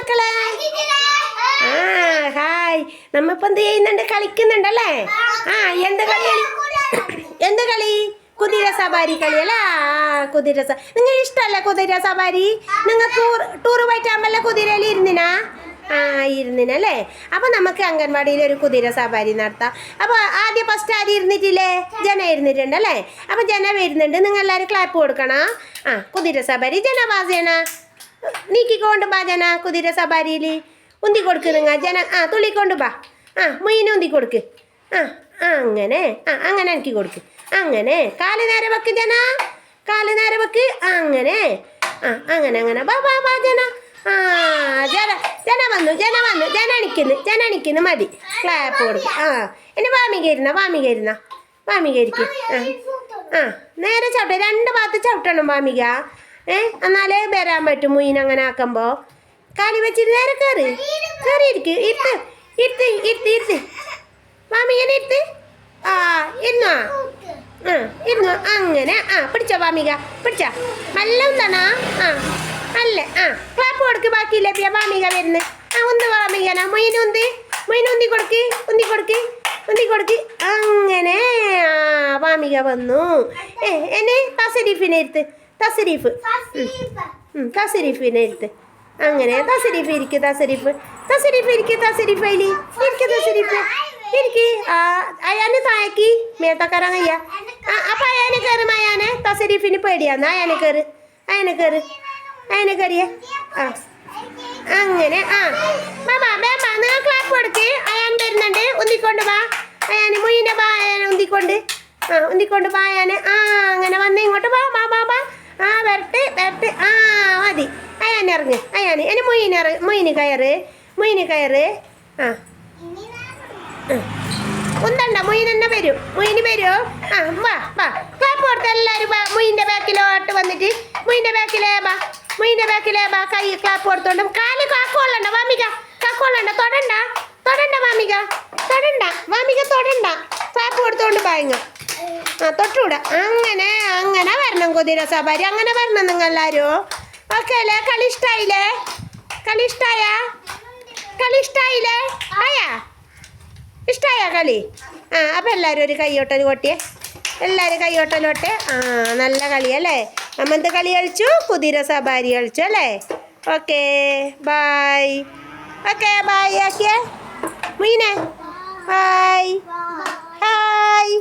മക്കളെ? ആ ഹായ്. നമ്മിപ്പോ എന്ത് ചെയ്യുന്നുണ്ട്? കളിക്കുന്നുണ്ടല്ലേ? ആ എന്ത് കളി? എന്ത് കളി? കുതിര സവാരി കളി അല്ല? കുതിര നിങ്ങൾ ഇഷ്ടമല്ല കുതിര സവാരി? നിങ്ങൾ ടൂർ ടൂർ പോയിട്ടാകുമ്പല്ല കുതിരയിൽ ഇരുന്നിനാ? ആ ഇരുന്നിനല്ലേ? അപ്പൊ നമുക്ക് അംഗൻവാടിയിൽ ഒരു കുതിര സവാരി നടത്താം. അപ്പൊ ആദ്യം ഫസ്റ്റ് ആര് ഇരുന്നിട്ടില്ലേ? ജന ഇരുന്നിട്ടുണ്ടല്ലേ അപ്പൊ ജന വരുന്നുണ്ട്. നിങ്ങൾ എല്ലാവരും ക്ലാപ്പ് കൊടുക്കണം. ആ കുതിര സവാരി. ജന നീക്കിക്കൊണ്ട് ബാ ജന കുതിര സവാരിയിൽ ഉന്തി കൊടുക്ക് ജന ആ തുള്ളിക്കൊണ്ട് ബാ. ആ മൊയിന് ഉന്തി കൊടുക്ക്. ആ അങ്ങനെ ആ അങ്ങനെ എനിക്ക് കൊടുക്ക്. അങ്ങനെ കാൽ നേരെ വെക്ക് ജന. കാൽ നേരെ വെക്ക് അങ്ങനെ. ആ അങ്ങനെ അങ്ങനെ. ബാ ബാ ബാ ജന. ആ ജന ജന വന്നു ജന വന്നു. ജന അണിക്കുന്നു മതി. ക്ലാപ്പ് കൊടുക്കും. ആ ഇനി വാമി ഇരുന്ന വാമികരിക്ക് ആ ആ നേരെ ചവിട്ട രണ്ട് ഭാഗത്ത് ചവിട്ടണം വാമിക. ഏ? എന്നാലേ വരാൻ പറ്റും മുയിൻ അങ്ങനെ ആക്കുമ്പോ. കാലി വെച്ചിട്ട് നേരെ കയറി കയറി ഇരിക്കും. ഇരുത്ത്. ഇരുത്ത് ഇരുത്ത് വാമികനെ ഇരുത്ത്. ആ ഇരുന്നോ? ആ ഇരുന്നു? അങ്ങനെ. ആ പിടിച്ചോ വാമിക പിടിച്ചോ. നല്ല ഒന്നാണോ ആ നല്ല ആ ക്ലാപ്പ് കൊടുക്ക്. ബാക്കിയില്ലേ? പിയ വാമിക വരുന്ന്. ആ ഒന്ന് വാമികന മൊയിനുന്തി മുയിനുന്തി കൊടുക്ക്. ഉന്തി കൊടുക്ക്. ഉന്തി കൊടുക്ക്. അങ്ങനെ. ആ വാമിക വന്നു. ഏ എന്നെ? തസരീഫിനെ ഇരുത്ത്. തസരീഫ്. തസരീഫ് ഇരുത്ത് അങ്ങനെ തസരീഫ് ഇരിക്ക് തസരീഫ്. തസരീഫ് ഇരിക്ക് തസരീഫ് അതിൽ ഇരിക്ക് തസരീഫ്. ഇരിക്ക്. അയാന് താഴേക്ക്. മേത്തക്കറാൻ കയ്യ അപ്പൊ അയാനെ കയറും അയാനെ. തസരീഫിന് പേടിയാന്ന് അയാനെ കയറ്. അയാനെ കയറ്. അയാനെ കയറിയേ. ആ. അങ്ങനെ ആ. മാമ മേമ നിങ്ങൾ ക്ലാപ്പ് കൊടുക്ക്. അയാൻ വരുന്നുണ്ട്. ഉന്തിക്കൊണ്ട് വാ. അയാന് മുയിനെ വാ അയാനെ ഉന്തിക്കൊണ്ട്. ആ ഉന്തിക്കൊണ്ട് വാ അയാനെ. ആ അങ്ങനെ. അയാൻ ഇറങ്ങ്. അയാന് എന്നെ മൊയിന് ഇറ മൊയിന് കയറ്. മൊയിന് കയറ്. ആ. ഒന്നണ്ട മൊയിൻ തന്നെ വരും. മൊയിന് വരുമോ ആ വാ വാ. ക്ലാപ്പ് കൊടുത്ത എല്ലാവരും വാ. മൊയിന്റെ ബാക്കിലോട്ട് വന്നിട്ട്. മൊയിന്റെ ബാക്കിലേ വാ. മൊയിന്റെ ബാക്കിലേ വാ. കൈ ക്ലാപ്പ് കൊടുത്തോണ്ട്. കാൽ കാക്കോളണ്ട വാമിക. കാക്കോളണ്ട തൊടണ്ട. തൊടണ്ട വാമിക. തൊടണ്ട. വാമിക തൊടണ്ട. ക്ലാപ്പ് കൊടുത്തോണ്ട് പായങ്ങ ആ തൊട്ടുകൂടാ അങ്ങനെ അങ്ങനെ വരണം കുതിര സവാരി അങ്ങനെ വരണം നിങ്ങൾ എല്ലാവരും ഓക്കെ അല്ലേ? കളി ഇഷ്ടായില്ലേ കളി ഇഷ്ടായ കളി ഇഷ്ടായില്ലേ ആയാ? ഇഷ്ടായ കളി? ആ അപ്പം എല്ലാവരും ഒരു കൈയോട്ടൽ കൊട്ടിയേ. എല്ലാവരും കൈയോട്ടലോട്ടെ ആ നല്ല കളിയല്ലേ നമ്മന്ത് കളി കളിച്ചു? കുതിര സവാരി കളിച്ചു അല്ലേ? Okay bye. ഓക്കെ ബായ് ആക്കിയേ. മീനെ. Hi hi.